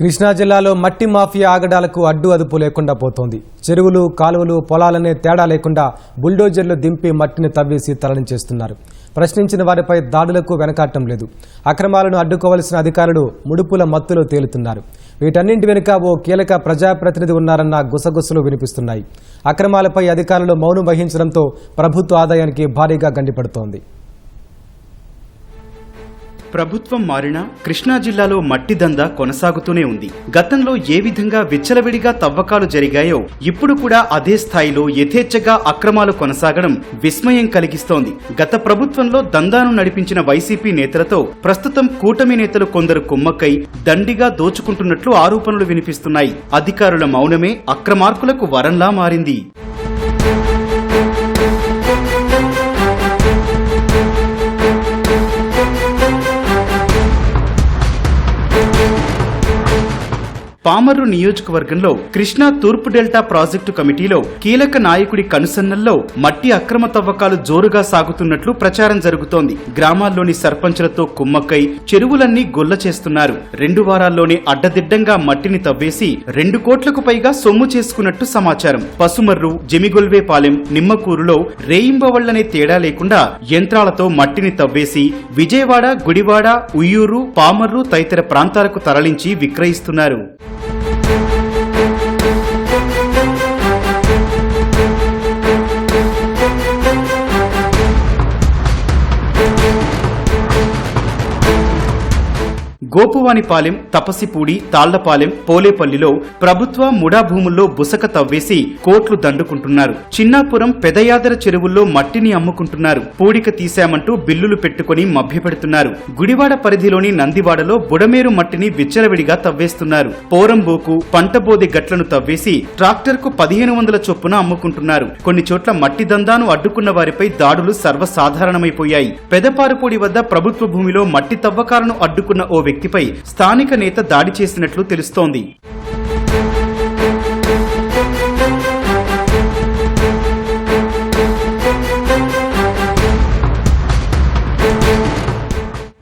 కృష్ణా జిల్లాలో మట్టి మాఫియా ఆగడాలకు అడ్డు అదుపు లేకుండా పోతోంది. చెరువులు కాలువలు పొలాలనే తేడా లేకుండా బుల్డోజర్లు దింపి మట్టిని తవ్వేసి తరలించేస్తున్నారు. ప్రశ్నించిన వారిపై దాడులకు వెనకాటం లేదు. అక్రమాలను అడ్డుకోవలసిన అధికారులు ముడుపుల మత్తులో తేలుతున్నారు. వీటన్నింటి వెనుక ఓ కీలక ప్రజాప్రతినిధి ఉన్నారన్న గుసగుసలు వినిపిస్తున్నాయి. అక్రమాలపై అధికారులు మౌనం వహించడంతో ప్రభుత్వ ఆదాయానికి భారీగా గండిపడుతోంది. ప్రభుత్వం మారినా కృష్ణా జిల్లాలో మట్టి దందా కొనసాగుతూనే ఉంది. గతంలో ఏ విధంగా విచ్చలవిడిగా తవ్వకాలు జరిగాయో ఇప్పుడు కూడా అదే స్థాయిలో యథేచ్ఛగా అక్రమాలు కొనసాగడం విస్మయం కలిగిస్తోంది. గత ప్రభుత్వంలో దందాను నడిపించిన వైసీపీ నేతలతో ప్రస్తుతం కూటమి నేతలు కొందరు కుమ్మక్కై దండిగా దోచుకుంటున్నట్లు ఆరోపణలు వినిపిస్తున్నాయి. అధికారుల మౌనమే అక్రమార్కులకు వరంలా మారింది. పామర్రు నియోజకవర్గంలో కృష్ణా తూర్పు డెల్టా ప్రాజెక్టు కమిటీలో కీలక నాయకుడి కనుసన్నల్లో మట్టి అక్రమ తవ్వకాలు జోరుగా సాగుతున్నట్లు ప్రచారం జరుగుతోంది. గ్రామాల్లోని సర్పంచులతో కుమ్మక్కై చెరువులన్నీ గొల్ల చేస్తున్నారు. రెండు వారాల్లోనే అడ్డదిడ్డంగా మట్టిని తవ్వేసి రెండు కోట్లకు పైగా సొమ్ము చేసుకున్నట్టు సమాచారం. పసుమర్రు జమిగొల్వేపాలెం నిమ్మకూరులో రేయింబవళ్ళనే తేడా లేకుండా యంత్రాలతో మట్టిని తవ్వేసి విజయవాడ గుడివాడ ఉయ్యూరు పామర్రు తదితర ప్రాంతాలకు తరలించి విక్రయిస్తున్నారు. గోపువానిపాలెం తపసిపూడి తాళ్ళపాలెం పోలేపల్లిలో ప్రభుత్వ ముడా భూముల్లో బుసక తవ్వేసి కోట్లు దండుకుంటున్నారు. చిన్నాపురం పెదయాదర చెరువుల్లో మట్టిని అమ్ముకుంటున్నారు. పూడిక తీశామంటూ బిల్లులు పెట్టుకుని మభ్యపెడుతున్నారు. గుడివాడ పరిధిలోని నందివాడలో బుడమేరు మట్టిని విచ్చలవిడిగా తవ్వేస్తున్నారు. పోరంబోకు పంటబోది గట్లను తవ్వేసి ట్రాక్టర్కు పదిహేను వందల చొప్పున అమ్ముకుంటున్నారు. కొన్ని చోట్ల మట్టి దందాను అడ్డుకున్న వారిపై దాడులు సర్వసాధారణమైపోయాయి. పెదపారుపూడి వద్ద ప్రభుత్వ భూమిలో మట్టి తవ్వకాలను అడ్డుకున్న ఓ వ్యక్తి వ్యక్తిపై స్థానిక నేత దాడి చేసినట్లు తెలుస్తోంది.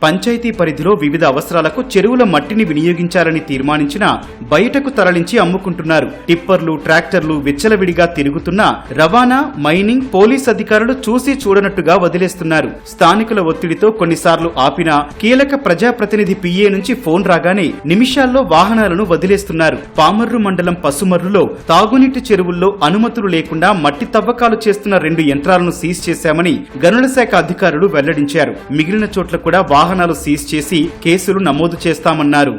పంచాయతీ పరిధిలో వివిధ అవసరాలకు చెరువుల మట్టిని వినియోగించాలని తీర్మానించిన బయటకు తరలించి అమ్ముకుంటున్నారు. టిప్పర్లు ట్రాక్టర్లు విచ్చలవిడిగా తిరుగుతున్న రవాణా మైనింగ్ పోలీస్ అధికారులు చూసి చూడనట్టుగా వదిలేస్తున్నారు. స్థానికుల ఒత్తిడితో కొన్నిసార్లు ఆపినా కీలక ప్రజాప్రతినిధి పిఏ నుంచి ఫోన్ రాగానే నిమిషాల్లో వాహనాలను వదిలేస్తున్నారు. పామర్రు మండలం పసుమర్రులో తాగునీటి చెరువుల్లో అనుమతులు లేకుండా మట్టి తవ్వకాలు చేస్తున్న రెండు యంత్రాలను సీజ్ చేశామని గనుల శాఖ అధికారులు వెల్లడించారు. మిగిలిన చోట్ల కూడా వాహనాలు సీజ్ చేసి కేసులు నమోదు చేస్తామన్నారు.